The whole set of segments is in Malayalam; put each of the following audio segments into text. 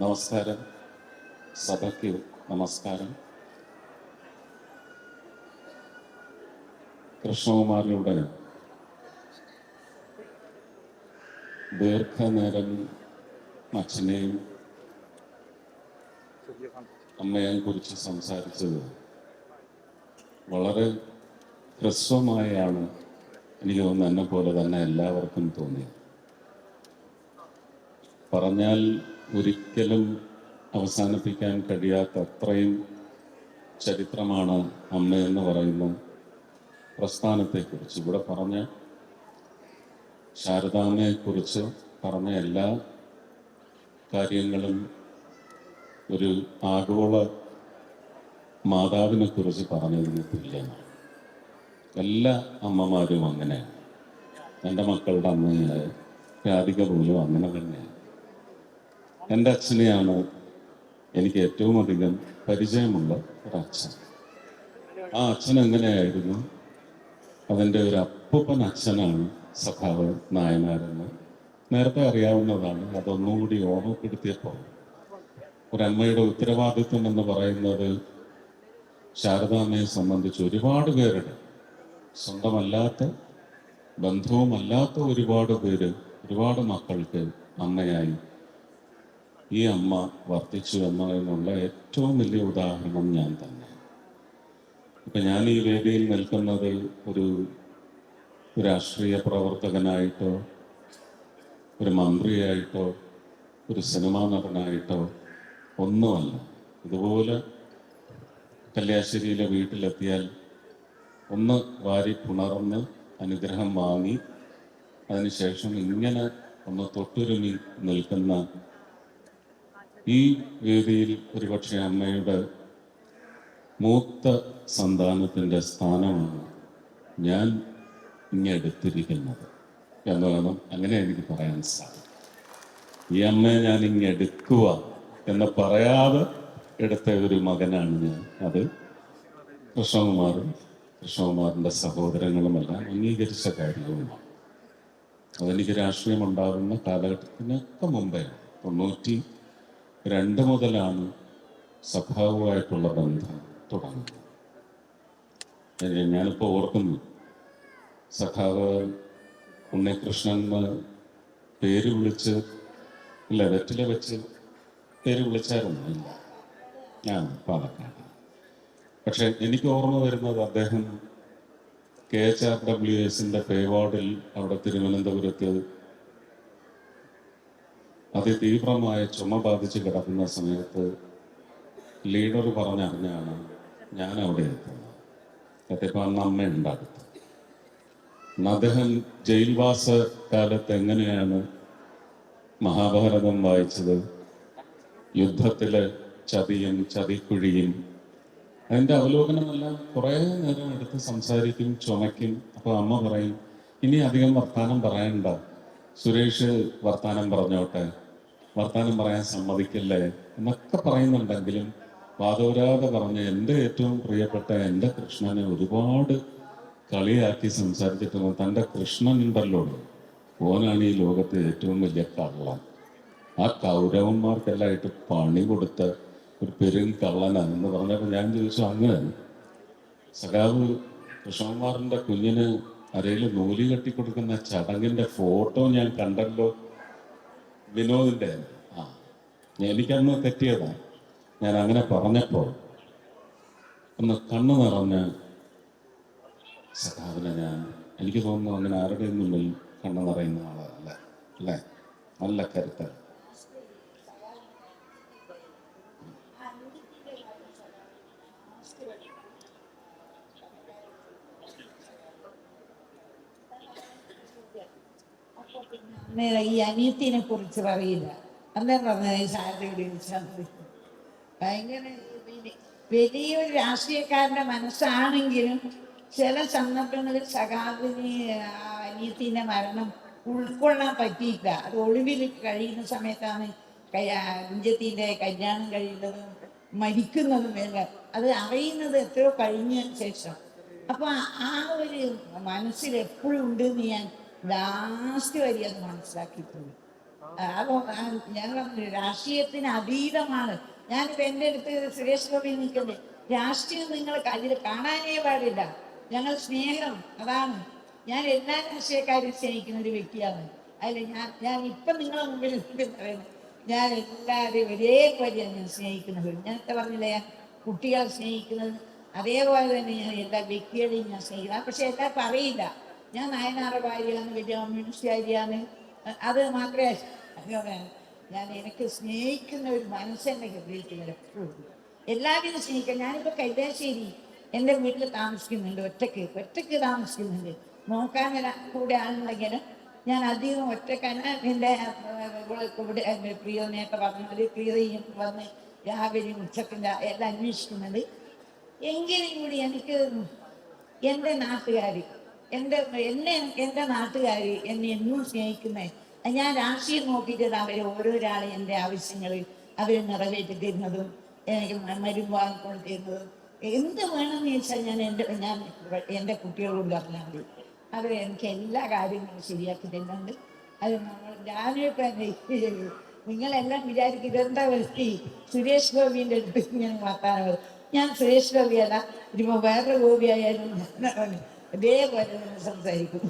നമസ്കാരം. സഭയ്ക്ക് നമസ്കാരം. കൃഷ്ണകുമാറിലൂടെ ദീർഘനേരം അച്ഛനെയും അമ്മയെയും കുറിച്ച് സംസാരിച്ചത് വളരെ ഹ്രസ്വമായാണ് എനിക്ക് തോന്നുന്നു എന്നെ പോലെ തന്നെ എല്ലാവർക്കും തോന്നിയത്. പറഞ്ഞാൽ ഒരിക്കലും അവസാനിപ്പിക്കാൻ കഴിയാത്ത അത്രയും ചരിത്രമാണ് അമ്മ എന്ന് പറയുന്ന. പ്രസ്ഥാനത്തെക്കുറിച്ച് ഇവിടെ പറഞ്ഞ ശാരദാമ്മയെക്കുറിച്ച് പറഞ്ഞ എല്ലാ കാര്യങ്ങളും ഒരു ആഗോള മാതാവിനെ കുറിച്ച് പറഞ്ഞതിന് തുല്യമാണ് എല്ലാ അമ്മമാരും അങ്ങനെയാണ് എന്റെ മക്കളുടെ അമ്മയായ രാധിക പോലും അങ്ങനെ തന്നെയാണ്. എന്റെ അച്ഛനെയാണ് എനിക്ക് ഏറ്റവും അധികം പരിചയമുള്ള ഒരച്ഛൻ. ആ അച്ഛൻ എങ്ങനെയായിരുന്നു? അതിന്റെ ഒരു അപ്പൂപ്പൻ അച്ഛനാണ് സഖാവ് നായനാരെന്ന്. നേരത്തെ അറിയാവുന്നതാണ് അതൊന്നുകൂടി ഓർമ്മപ്പെടുത്തിയപ്പോൾ. ഒരമ്മയുടെ ഉത്തരവാദിത്വം എന്ന് പറയുന്നത് ശാരദാമ്മയെ സംബന്ധിച്ച് ഒരുപാട് പേരുടെ സ്വന്തമല്ലാത്ത ബന്ധവുമല്ലാത്ത ഒരുപാട് പേര് ഒരുപാട് മക്കൾക്ക് അമ്മയായി ഈ അമ്മ വർദ്ധിച്ചു എന്നതിനുള്ള ഏറ്റവും വലിയ ഉദാഹരണം ഞാൻ തന്നെ. ഇപ്പം ഞാൻ ഈ വേദിയിൽ നിൽക്കുന്നത് ഒരു രാഷ്ട്രീയ പ്രവർത്തകനായിട്ടോ ഒരു മന്ത്രിയായിട്ടോ ഒരു സിനിമാ നടനായിട്ടോ ഒന്നുമല്ല. ഇതുപോലെ കല്യാശ്ശേരിയിലെ വീട്ടിലെത്തിയാൽ ഒന്ന് വാരി പുണർന്ന് അനുഗ്രഹം വാങ്ങി അതിനുശേഷം ഇങ്ങനെ ഒന്ന് തൊട്ടുരുമി നിൽക്കുന്ന ഈ വേദിയിൽ ഒരുപക്ഷെ അമ്മയുടെ മൂത്ത സന്താനത്തിന്റെ സ്ഥാനമാണ് ഞാൻ ഇങ്ങെടുത്തിരിക്കുന്നത് എന്ന് വേണം അങ്ങനെ എനിക്ക് പറയാൻ സാധിക്കും. ഈ അമ്മയെ ഞാൻ ഇങ്ങെടുക്കുക എന്ന് പറയാതെ എടുത്ത ഒരു മകനാണ് ഞാൻ. അത് കൃഷ്ണകുമാറും കൃഷ്ണകുമാറിന്റെ സഹോദരങ്ങളുമെല്ലാം അംഗീകരിച്ച കാര്യവുമാണ്. അതെനിക്ക് രാഷ്ട്രീയം ഉണ്ടാകുന്ന കാലഘട്ടത്തിനൊക്കെ മുമ്പേ തൊണ്ണൂറ്റി രണ്ട് മുതലാണ് സഭാവുമായിട്ടുള്ള ബന്ധം തുടങ്ങുന്നത്. ഞാനിപ്പോൾ ഓർക്കുന്നു സഖാവ് ഉണ്ണികൃഷ്ണൻ പേര് വിളിച്ച് ഇല്ല വെറ്റില വെച്ച് പേര് വിളിച്ചായിരുന്നു. ഇല്ല ഞാൻ പാലക്കാട്. പക്ഷെ എനിക്ക് ഓർമ്മ വരുന്നത് അദ്ദേഹം കെ എച്ച് ആർ ഡബ്ല്യു എസിന്റെ പേവാർഡിൽ അവിടെ തിരുവനന്തപുരത്ത് അതിതീവ്രമായ ചുമ ബാധിച്ച് കിടക്കുന്ന സമയത്ത് ലീഡർ പറഞ്ഞറിഞ്ഞാണ് ഞാൻ അവിടെ എത്തുന്നത്. സത്യപ്പം അന്ന് അമ്മയുണ്ട് അടുത്ത് അദ്ദേഹം ജയിൽവാസ കാലത്ത് എങ്ങനെയാണ് മഹാഭാരതം വായിച്ചത്? യുദ്ധത്തിലെ ചതിയും ചതിക്കുഴിയും. അതിന്റെ അവലോകനമെല്ലാം കുറേ നേരം എടുത്ത് സംസാരിക്കും ചുമയ്ക്കും. അപ്പോൾ അമ്മ പറയും ഇനി അധികം വർത്താനം പറയണ്ട. സുരേഷ് വർത്താനം പറഞ്ഞോട്ടെ. വർത്താനം പറയാൻ സമ്മതിക്കില്ലേ എന്നൊക്കെ പറയുന്നുണ്ടെങ്കിലും വാദോരാതെ പറഞ്ഞ എന്റെ ഏറ്റവും പ്രിയപ്പെട്ട എന്റെ കൃഷ്ണനെ ഒരുപാട് കളിയാക്കി സംസാരിച്ചിട്ടുള്ള തന്റെ കൃഷ്ണൻ ഉണ്ടല്ലോ ഓനാണ് ഈ ലോകത്തെ ഏറ്റവും വലിയ കള്ളൻ ആ കൗരവന്മാർക്കെല്ലായിട്ട് പണി കൊടുത്ത ഒരു പെരും കള്ളനാണെന്ന് പറഞ്ഞപ്പോൾ ഞാൻ ചോദിച്ചു അങ്ങനെ സഖാവ് കൃഷ്ണകുമാറിന്റെ കുഞ്ഞിന് അരയിൽ നൂലി കെട്ടി കൊടുക്കുന്ന ചടങ്ങിന്റെ ഫോട്ടോ ഞാൻ കണ്ടല്ലോ. വിനോദിന്റെ ആ. എനിക്കന്ന് തെറ്റിയതാ. ഞാൻ അങ്ങനെ പറഞ്ഞപ്പോൾ ഒന്ന് കണ്ണു നിറഞ്ഞ് സഖാവിനെ ഞാൻ എനിക്ക് തോന്നുന്നു അങ്ങനെ ആരുടെ ഒന്നുമില്ല കണ്ണു നിറയുന്ന ആളല്ല അല്ലേ? നല്ല കരുത്തൻ അന്നേരം ഈ അനിയത്തിനെ കുറിച്ച് പറയില്ല. അന്നേ പറഞ്ഞത് ശാരദയുടെ സംഭവിച്ചു ഭയങ്കര വലിയ- വലിയൊരു രാഷ്ട്രീയക്കാരന്റെ മനസ്സാണെങ്കിലും ചില സന്ദർഭങ്ങളിൽ സഖാവിന് അനിയത്തിന്റെ മരണം ഉൾക്കൊള്ളാൻ പറ്റിയില്ല. അത് ഒളിവിൽ കഴിയുന്ന സമയത്താണ് കുഞ്ചത്തിന്റെ കല്യാണം കഴിയുന്നതും മരിക്കുന്നതും എല്ലാം. അത് അറിയുന്നത് എത്രയോ കഴിഞ്ഞ ശേഷം. അപ്പൊ ആ ഒരു മനസ്സിൽ എപ്പോഴും ഉണ്ടെന്ന് ഞാൻ ലാസ്റ്റ് വരി അത് മനസ്സിലാക്കിയിട്ടുണ്ട്. അത് പറഞ്ഞു രാഷ്ട്രീയത്തിന് അതീതമാണ്. ഞാനിപ്പോ എന്റെ അടുത്ത് സുരേഷ് ഗോപി നിൽക്കുന്നത് രാഷ്ട്രീയം നിങ്ങൾ അതിൽ കാണാനേ പാടില്ല. ഞങ്ങൾ സ്നേഹം അതാണ്. ഞാൻ എല്ലാ രാഷ്ട്രീയക്കാരും സ്നേഹിക്കുന്ന ഒരു വ്യക്തിയാണ്. അതിൽ ഞാൻ ഞാൻ ഇപ്പം നിങ്ങളെ മുമ്പിൽ പറയുന്നത്. ഞാൻ എല്ലാവരെയും ഒരേ പോലെയാണ് ഞാൻ സ്നേഹിക്കുന്നത്. ഞാൻ പറഞ്ഞില്ല ഞാൻ കുട്ടികളെ സ്നേഹിക്കുന്നത്. അതേപോലെ തന്നെ ഞാൻ എല്ലാ വ്യക്തികളെയും ഞാൻ സ്നേഹിക്കുന്നത് പക്ഷെ എല്ലാവർക്കും അറിയില്ല. ഞാൻ നായനാറ് ഭാര്യയാണ് വലിയ കമ്മ്യൂണിസ്റ്റുകാരിയാണ് അത് മാത്രമേ ഞാൻ എനിക്ക് സ്നേഹിക്കുന്ന ഒരു മനസ്സെന്റെ ഹൃദയത്തിൽ എപ്പോഴും. എല്ലാവരും സ്നേഹിക്കാം. ഞാനിപ്പോൾ കൈതാശ്ശേരി എന്റെ വീട്ടിൽ താമസിക്കുന്നുണ്ട് ഒറ്റയ്ക്ക് ഒറ്റയ്ക്ക് താമസിക്കുന്നുണ്ട്. നോക്കാൻ കൂടെ ആളുണ്ടെങ്കിലും ഞാൻ അധികം ഒറ്റക്കാണ്. എന്റെ എന്റെ പ്രിയ നേട്ട പറഞ്ഞത് പ്രിയതയും വന്ന് രാവിലെ ഉച്ചക്കിന്റെ എല്ലാം അന്വേഷിക്കുന്നുണ്ട്. എങ്കിലും കൂടി എനിക്ക് എന്റെ നാട്ടുകാർ എന്റെ എന്നെ എന്റെ നാട്ടുകാർ എന്നെ എന്നും സ്നേഹിക്കുന്നേ. ഞാൻ രാഷ്ട്രീയം നോക്കിയിട്ട് അവർ ഓരോരാളെ എന്റെ ആവശ്യങ്ങൾ അവർ നിറവേറ്റി തരുന്നതും എനിക്ക് മരുന്ന് വാങ്ങിക്കൊണ്ട് തരുന്നതും. എന്ത് വേണമെന്ന് ചോദിച്ചാൽ ഞാൻ എന്റെ ഞാൻ എന്റെ കുട്ടികളോട് പറഞ്ഞാൽ മതി. അവർ എനിക്ക് എല്ലാ കാര്യങ്ങളും ശരിയാക്കി തരുന്നുണ്ട്. അത് നമ്മൾ ഞാനിപ്പോൾ നിങ്ങളെല്ലാം വിചാരിക്കും ഇതെന്താ വ്യക്തി സുരേഷ് ഗോപിന്റെ അടുത്ത് ഇങ്ങനെ വർത്താനം ഞാൻ സുരേഷ് ഗോപിയല്ല ഇനിയിപ്പോൾ വേറൊരു ഗോപിയായാലും ഇതേപോലെ സംസാരിക്കും.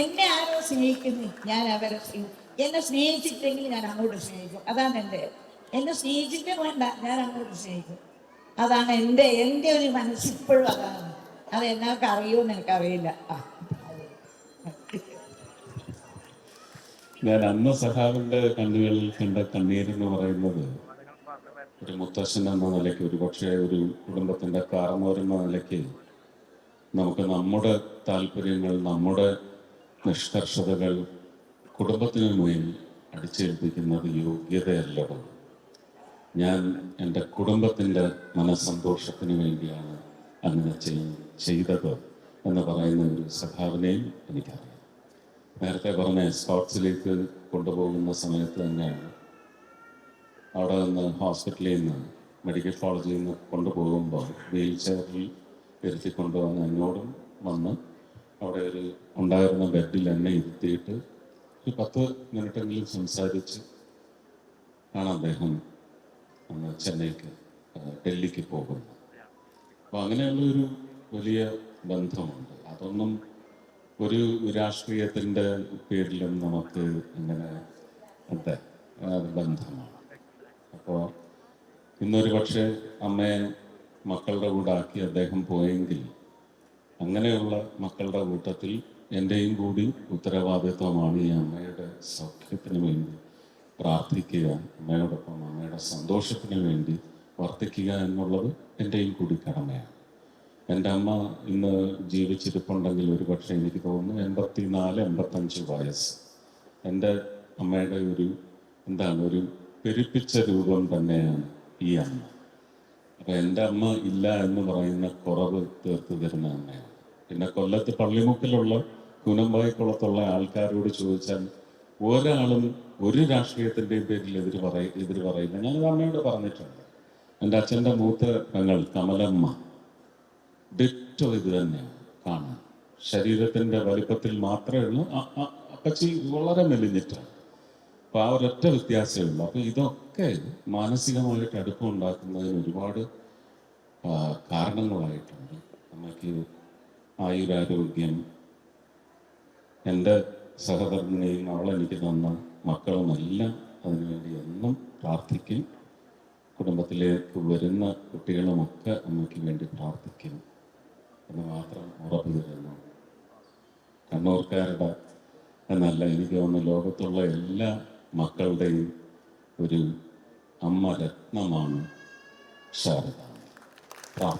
എന്നെ ആരോ സ്നേഹിക്കുന്നു ഞാൻ അവരെ സ്നേഹിക്കും. എന്നെ സ്നേഹിച്ചിട്ടെങ്കിൽ ഞാൻ അങ്ങോട്ട് സ്നേഹിക്കും. അതാണ് എന്റെ എന്നെ സ്നേഹിച്ചിട്ട് വേണ്ട ഞാൻ അങ്ങോട്ട് സ്നേഹിക്കും. അതാണ് എന്റെ എന്റെ ഒരു മനസ്സിപ്പോഴും അതാണ്. അത് എന്നൊക്കെ അറിയുമെന്ന് എനിക്കറിയില്ല. ഞാൻ അന്ന് സഹാബിന്റെ കണ്ണുകളിൽ കണ്ട കണ്ണീരെന്ന് പറയുന്നത് ഒരു മുത്തശ്ശൻ എന്ന നിലയ്ക്ക് ഒരു പക്ഷേ ഒരു കുടുംബത്തിന്റെ കാർമോരെന്ന നിലയ്ക്ക് നമുക്ക് നമ്മുടെ താല്പര്യങ്ങൾ നമ്മുടെ നിഷ്കർഷതകൾ കുടുംബത്തിന് മുന്നിൽ അടിച്ചേൽപ്പിക്കുന്നത് യോഗ്യതയല്ലടോ. ഞാൻ എന്റെ കുടുംബത്തിന്റെ മനസ്സന്തോഷത്തിന് വേണ്ടിയാണ് അങ്ങനെ ചെയ്- ചെയ്തത് എന്ന് പറയുന്ന ഒരു സ്വഭാവനയും എനിക്കറിയാം. നേരത്തെ പറഞ്ഞ സ്പോർട്സിലേക്ക് കൊണ്ടുപോകുന്ന സമയത്ത് തന്നെയാണ് അവിടെ നിന്ന് ഹോസ്പിറ്റലിൽ നിന്ന് മെഡിക്കൽ കോളേജിൽ നിന്ന് കൊണ്ടുപോകുമ്പോൾ വീൽ ചെയറിൽ ഇരുത്തി കൊണ്ടുവന്ന് എന്നോടും വന്ന് അവിടെ ഒരു ഉണ്ടായിരുന്ന ബെഡിൽ എന്നെ ഇരുത്തിയിട്ട് ഒരു പത്ത് മിനിറ്റെങ്കിലും സംസാരിച്ച് ആണ് അദ്ദേഹം ചെന്നൈക്ക് ഡൽഹിക്ക് പോകുന്നത്. അപ്പോൾ അങ്ങനെയുള്ള ഒരു വലിയ ബന്ധമുണ്ട്. അതൊന്നും ഒരു രാഷ്ട്രീയത്തിന്റെ പേരിലും നമുക്ക് ഇങ്ങനെ ബന്ധമാണ്. അപ്പോൾ ഇന്നൊരു പക്ഷേ അമ്മയെ മക്കളുടെ കൂടെ ആക്കി അദ്ദേഹം പോയെങ്കിൽ അങ്ങനെയുള്ള മക്കളുടെ കൂട്ടത്തിൽ എന്റെയും കൂടി ഉത്തരവാദിത്വമാണ് ഈ അമ്മയുടെ സൗഖ്യത്തിന് വേണ്ടി പ്രാർത്ഥിക്കുക അമ്മയോടൊപ്പം അമ്മയുടെ സന്തോഷത്തിന് വേണ്ടി വർത്തിക്കുക എന്നുള്ളത് എന്റെയും കൂടി കടമയാണ്. എന്റെ അമ്മ ഇന്ന് ജീവിച്ചിരിപ്പുണ്ടെങ്കിൽ ഒരു പക്ഷേ എനിക്ക് തോന്നുന്നു എൺപത്തി നാല് എൺപത്തഞ്ച് വയസ്സ്. എന്റെ അമ്മയുടെ ഒരു എന്താണ് ഒരു പെരുപ്പിച്ച രൂപം തന്നെയാണ് ഈ അമ്മ. അപ്പം എന്റെ അമ്മ ഇല്ല എന്ന് പറയുന്ന കുറവ് തീർത്തു തരുന്ന അമ്മയാണ് പിന്നെ കൊല്ലത്ത് പള്ളിമുക്കിലുള്ള കുനമ്പായിക്കുളത്തുള്ള ആൾക്കാരോട് ചോദിച്ചാൽ ഒരാളും ഒരു രാഷ്ട്രീയത്തിന്റെയും പേരിൽ എതിര് പറയ എതിര് പറയില്ല ഞാനത് അമ്മയോട് പറഞ്ഞിട്ടുണ്ട്. എന്റെ അച്ഛന്റെ മൂത്ത പെങ്ങൾ കമലമ്മ ഡിറ്റോ ഇത് തന്നെയാണ് കാണാൻ. ശരീരത്തിന്റെ വലിപ്പത്തിൽ മാത്രമേ ഉള്ളൂ. അപ്പച്ചി വളരെ മെലിഞ്ഞിട്ടാണ്. അപ്പോൾ ആ ഒരൊറ്റ വ്യത്യാസമേ ഉള്ളൂ. അപ്പൊ ഇതൊക്കെ മാനസികമായിട്ട് അടുപ്പം ഉണ്ടാക്കുന്നതിന് ഒരുപാട് കാരണങ്ങളായിട്ടുണ്ട്. നമുക്ക് ആയുരാരോഗ്യം എന്റെ സഹോദരനെയും അവളെനിക്ക് തന്ന മക്കളുമെല്ലാം അതിനുവേണ്ടി എന്നും പ്രാർത്ഥിക്കും. കുടുംബത്തിലേക്ക് വരുന്ന കുട്ടികളുമൊക്കെ അമ്മയ്ക്ക് വേണ്ടി പ്രാർത്ഥിക്കും എന്ന് മാത്രം ഉറപ്പ് തരുന്നു. കണ്ണൂർക്കാരുടെ എന്നല്ല എനിക്ക് തോന്നുന്നു ലോകത്തുള്ള എല്ലാ മക്കളുടെയും ഒരു അമ്മ രത്നമാണ് ശാരദ. 啊。